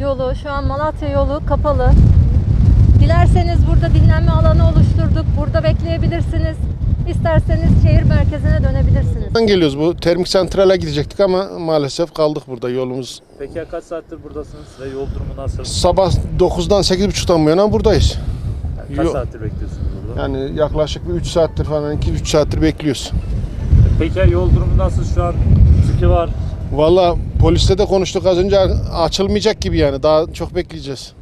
yolu, şu an Malatya yolu kapalı. Dilerseniz burada dinlenme alanı oluşturduk. Burada bekleyebilirsiniz. İsterseniz şehir merkezine dönebilirsiniz. Buradan geliyoruz. Bu termik santrale gidecektik ama maalesef kaldık burada yolumuz. Peki ya kaç saattir buradasınız ve yol durumu nasıl? Sabah 9'dan 8.30'dan bu yana buradayız. Yani kaç Yok. saattir bekliyorsunuz burada? Yani yaklaşık bir 3 saattir falan 2-3 saattir bekliyoruz. Peki ya yol durumu nasıl şu an? Sıkı var. Valla poliste de konuştuk az önce açılmayacak gibi yani daha çok bekleyeceğiz.